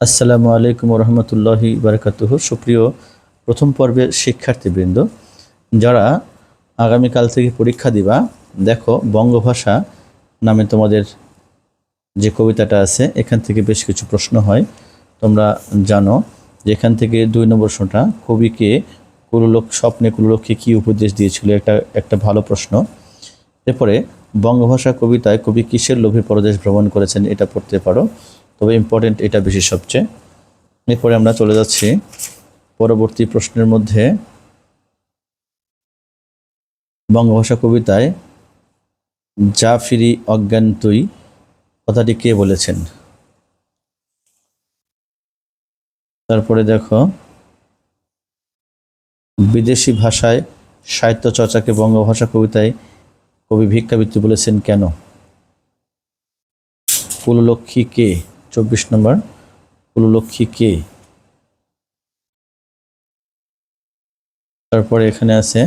আসসালামু আলাইকুম রহমতুল্লাহি বারকাতুহ। সুপ্রিয় প্রথম পর্বের শিক্ষার্থীবৃন্দ, যারা আগামীকাল থেকে পরীক্ষা দিবা, দেখো বঙ্গভাষা নামে তোমাদের যে কবিতাটা আছে, এখান থেকে বেশ কিছু প্রশ্ন হয়। তোমরা জানো যে এখান থেকে দুই নম্বর প্রশ্নটা, কবিকে কুলুলোক, স্বপ্নে কুলুলোককে কী উপদেশ দিয়েছিল? একটা একটা ভালো প্রশ্ন। এরপরে, বঙ্গভাষা কবিতায় কবি কিসের লোভে পরদেশ ভ্রমণ করেছেন? এটা পড়তে পারো। তবে ইম্পর্টেন্ট এটা বেশি সবচেয়ে। এরপরে আমরা চলে যাচ্ছি পরবর্তী প্রশ্নের মধ্যে। বঙ্গভাষা কবিতায়, যা ফিরি অজ্ঞান তুই কথাটি কে বলেছেন? তারপরে দেখো, বিদেশি ভাষায় সাহিত্য চর্চাকে বঙ্গভাষা কবিতায় কবি ভিক্ষাবৃত্তি বলেছেন কেন? কুললক্ষ্মী কে? চব্বিশ নম্বর কুললক্ষ্মী কে? তারপরে এখানে আছে,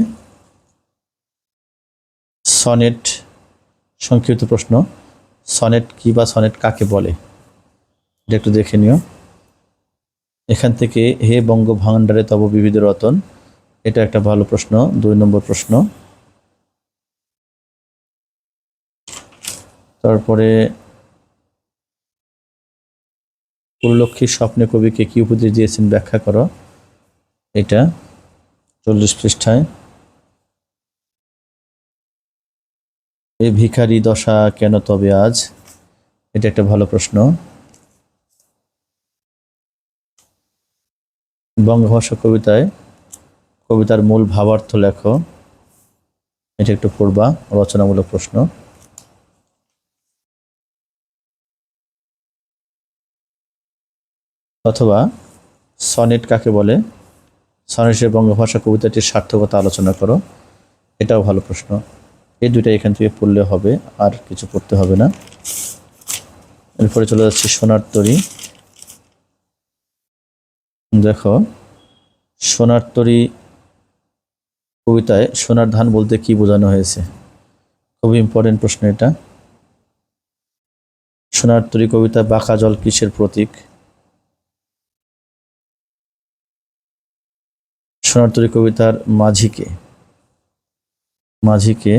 সনেট, সংক্ষিপ্ত প্রশ্ন, সনেট কি বা সনেট কাকে বলে? এটা একটু দেখে নিও। এখান থেকে হে বঙ্গ ভাণ্ডারে তব বিবিধ রতন, এটা একটা ভালো প্রশ্ন, দুই নম্বর প্রশ্ন। তারপরে কুললক্ষ্মীর স্বপ্নে কবিকে কি উপদেশ দিয়েছেন ব্যাখ্যা করো। এটা চল্লিশ পৃষ্ঠায়। এ ভিখারি দশা কেন তবে আজ? এটা একটা ভালো প্রশ্ন। বঙ্গভাষা কবিতায় কবিতার মূল ভাবার্থ লেখো। এটা একটু পড়বা, রচনামূলক প্রশ্ন। অথবা সনেট কাকে বলে? সনেটের বঙ্গভাষা কবিতাটির সার্থকতা আলোচনা করো। এটাও ভালো প্রশ্ন। এই দুইটা এখান থেকে পড়লে হবে, আর কিছু পড়তে হবে না। এরপরে চলে যাচ্ছি সোনার তরী। দেখো, সোনার তরী কবিতায় সোনার ধান বলতে কি বোঝানো হয়েছে? খুবই ইম্পর্টেন্ট প্রশ্ন এটা। সোনার তরী কবিতা বাঁকা জল কিসের প্রতীক? সোনারতরী কবিতার মাঝিকে। মাঝিকে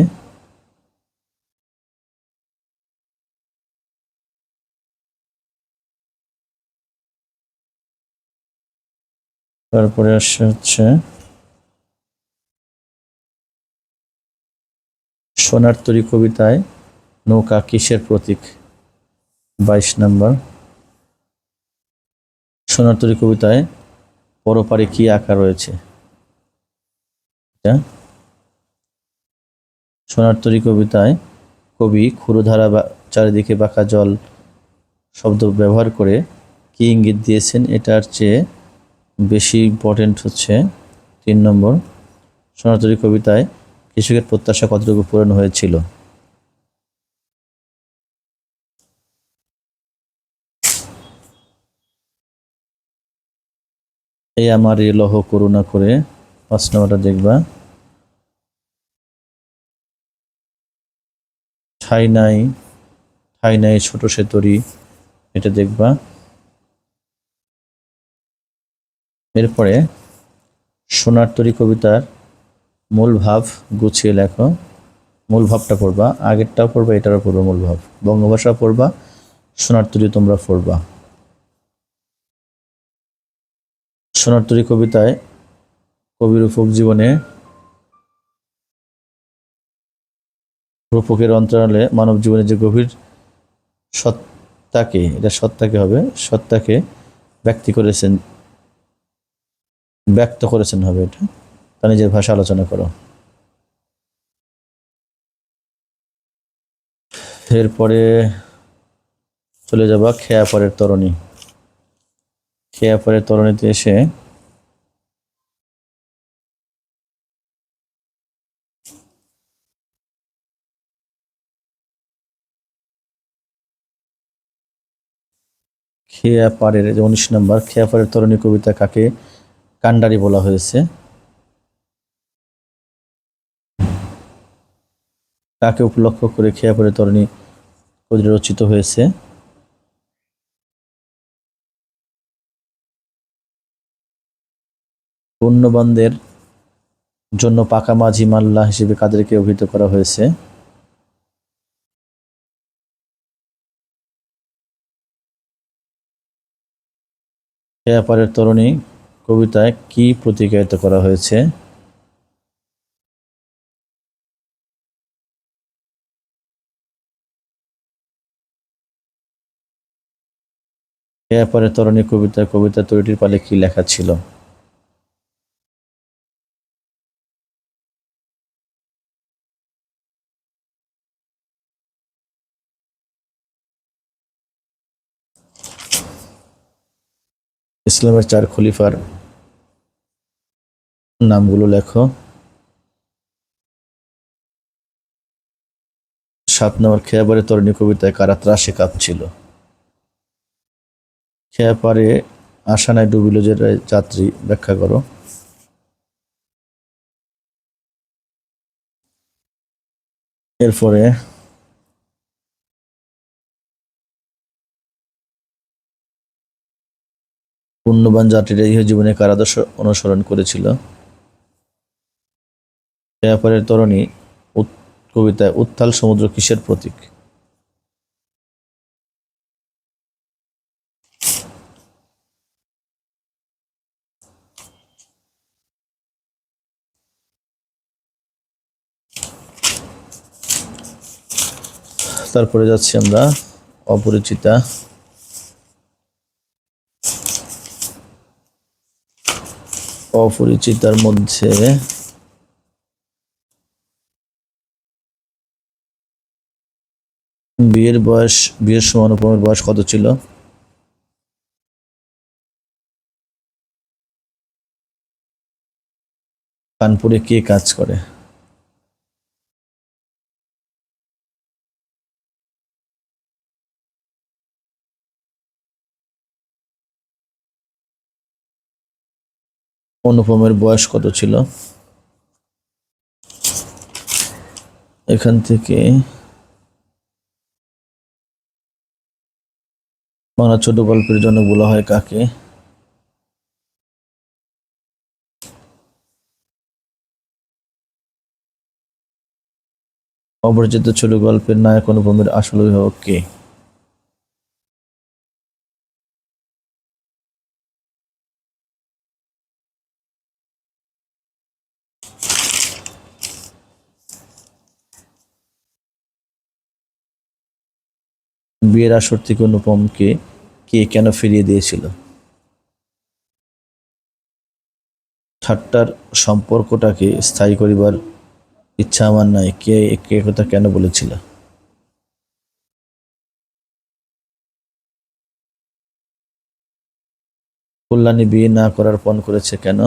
তারপরে আসছে হচ্ছে সোনার তরী কবিতায় নৌকা কিসের প্রতীক? বাইশ নম্বর। সোনার তরী কবিতায় পরপারে কি আঁকা রয়েছে? সোনার তরী কবিতায় কবি ক্ষুরধারা বা চারিদিকে বাঁকা জল শব্দ ব্যবহার করে কি ইঙ্গিত দিয়েছেন? এটার চেয়ে বেশি ইম্পর্টেন্ট হচ্ছে তিন নম্বর সোনাতরী কবিতায় কৃষকের প্রত্যাশা কতটুকু পূরণ হয়েছিল? এই আমার এ লহ করুণা করে পাঁচ নম্বরটা দেখবা। ঠাই নাই ঠাই নাই, ছোট সে তরি, এটা দেখবা। এরপরে সোনার তরী কবিতার মূল ভাব গুছিয়ে লেখো। মূল ভাবটা পড়বা, আগেরটাও পড়বা, এটারও পড়বা মূল ভাব। বঙ্গভাষা পড়বা, সোনার তরী তোমরা পড়বা। সোনার তরী কবিতায় কবির উপক জীবনে রূপকের অন্তরালে মানব জীবনে যে গভীর সত্তাকে, এটা সত্তাকে হবে, সত্তাকে ব্যক্তি করেছেন, ব্যক্ত করেছেন হবে এটা। তা নিজের ভাষা আলোচনা করো। এরপরে চলে যাবা পরের তরণী। খেয়া পরের তরণীতে এসে খেয়া পাড়ের যে উনিশ নম্বর খেয়া পাড়ের তরণী কবিতা কাকে কান্ডারি বলা হয়েছে? কাকে উপলক্ষ করে খেয়া পাড়ের তরণী রচিত হয়েছে? পূর্ণবন্ধের জন্য পাকা মাঝি মাল্লা হিসেবে কাদেরকে অভিহিত করা হয়েছে? খেয়াপারের তরুণী কবিতায় কি প্রতিকায়িত করা হয়েছে? খেয়াপারের তরুণী কবিতা কবিতা তৈরিটির পালে কি লেখা ছিল? ইসলামের চার খলিফার নামগুলো লেখো। সাত নম্বর, খেয়াপারে তরুণী কবিতায় কারা ত্রাসে কাঁপছিল খেয়াপারে আসানায় ডুবিল যে যাত্রী, ব্যাখ্যা করো। এরপরে পুণ্যবান যাত্রীরা ইহ জীবনে কার আদর্শ অনুসরণ করেছিল? ব্যাপারের তরণী কবিতায় উত্তাল সমুদ্র কিসের প্রতীক? তারপরে যাচ্ছি আমরা, অপরিচিতা অপরিচিতার মধ্যে বিয়ের বয়স বিয়ের সময় অনুপমের বয়স কত ছিল? কানপুরে কে কাজ করে? অনুপমের বয়স কত ছিল? এখান থেকে বাংলা ছোট গল্পের জন্য বলা হয় কাকে? অপরিচিত ছোট গল্পের নায়ক অনুপমের আসল অভিভাবক কে? বিয়ের আসর থেকে অনুপমকে কে কেন ফিরিয়ে দিয়েছিল? ঠাট্টার সম্পর্কটাকে স্থায়ী করিবার ইচ্ছা আমার নাই, কে কে কথা কেন বলেছিল? কল্যাণী বিয়ে না করার পণ করেছে কেন?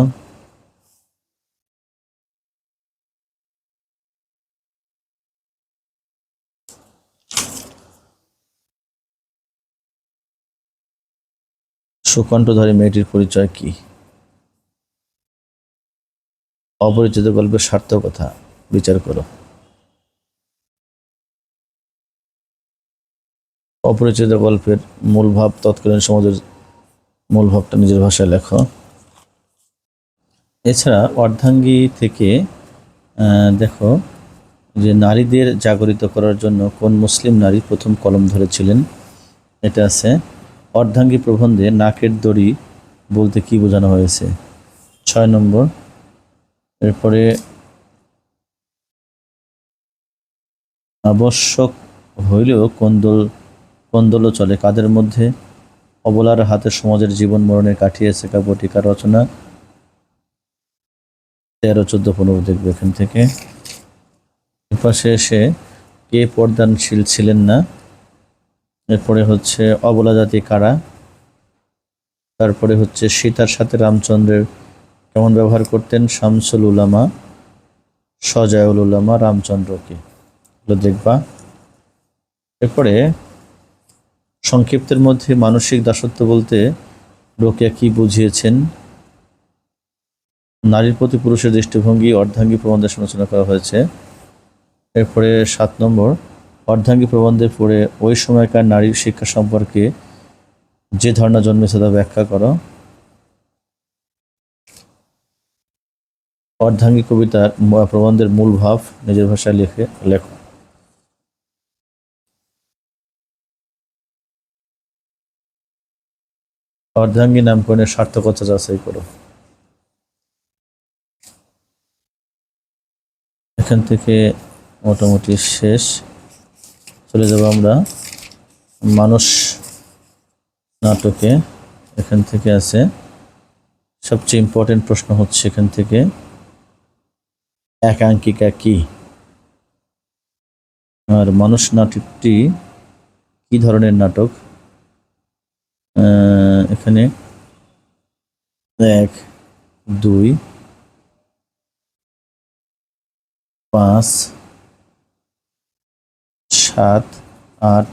সুকণ্ঠধারী মেয়েটির পরিচয় কি? অপরিচিত গল্পের সার্থকতা বিচার করো। অপরিচিত গল্পের মূল ভাব তৎকালীন সমাজের মূল ভাবটা নিজের ভাষায় লেখো। এছাড়া অর্ধাঙ্গী থেকে দেখো যে নারীদের জাগরিত করার জন্য কোন মুসলিম নারী প্রথম কলম ধরেছিলেন? এটা আছে অর্ধাঙ্গী প্রবন্ধে নাকের দড়ি বলতে কি বোঝানো হয়েছে? ছয় নম্বর। এরপরে আবশ্যক হইলেও কোন্দল, কোন্দলও চলে। কাদের মধ্যে? অবলার হাতে সমাজের জীবন মরণে কাটিয়েছে কাব্যটিকা রচনা। তেরো, চোদ্দ, পনেরো দেখবে এখান থেকে। পাশে এসে কে পর্দানশীল ছিলেন না? এরপরে হচ্ছে অবলা জাতি কারা? তারপরে হচ্ছে সীতার সাথে রামচন্দ্রের কেমন ব্যবহার করতেন? শামসুল উলামা, সজায়ুল উলামা, রামচন্দ্রকে। দেখবা। এরপরে সংক্ষিপ্তের মধ্যে মানসিক দাসত্ব বলতে রোকেয়া কি বুঝিয়েছেন? নারীর প্রতি পুরুষের দৃষ্টিভঙ্গি, অর্ধাঙ্গী প্রবন্ধে সমালোচনা করা হয়েছে। এরপরে সাত নম্বর অর্ধাঙ্গী প্রবন্ধে পড়ে ওই সময়কার নারীর শিক্ষা সম্পর্কে যে ধারণা জন্মেছে তা ব্যাখ্যা করো। অর্ধাঙ্গী কবিতার প্রবন্ধের মূল ভাব নিজের ভাষায় লিখে, লেখো। অর্ধাঙ্গী নামকরণের সার্থকতা যাচাই করো। এখান থেকে মোটামুটি শেষ। চলে যাব আমরা মানুষ নাটকে, এখান থেকে আছে। সবচেয়ে ইম্পর্টেন্ট প্রশ্ন হচ্ছে এখান থেকে, একাঙ্কিকা কি? আর মানুষ নাটকটি কি ধরনের নাটক? এখানে এক, দুই, পাঁচ সাত, আট।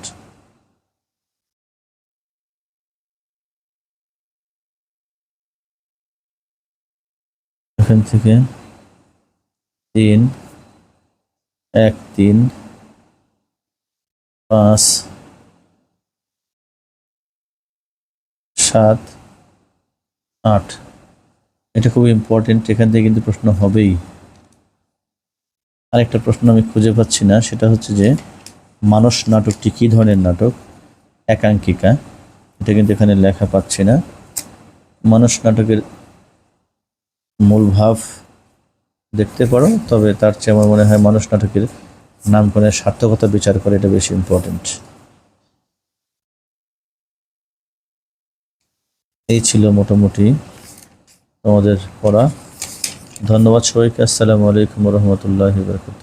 এখান থেকে তিন, এক, তিন, পাঁচ, সাত, আট। এটা খুব ইম্পর্টেন্ট এখান থেকে কিন্তু প্রশ্ন হবেই। আরেকটা প্রশ্ন আমি খুঁজে পাচ্ছি না, সেটা হচ্ছে যে মানস নাটকটি কী ধরনের নাটক? একাঙ্কিকা। এটা কিন্তু এখানে লেখা পাচ্ছি না। মানস নাটকের মূল ভাব দেখতে পারো, তবে তার চেয়ে আমার মনে হয় মানুষ নাটকের নামকরণের সার্থকতা বিচার করে এটা বেশি ইম্পর্টেন্ট এই ছিল মোটামুটি তোমাদের পড়া। ধন্যবাদ সবাইকে। আসসালামু আলাইকুম রহমতুল্লাহ বরকত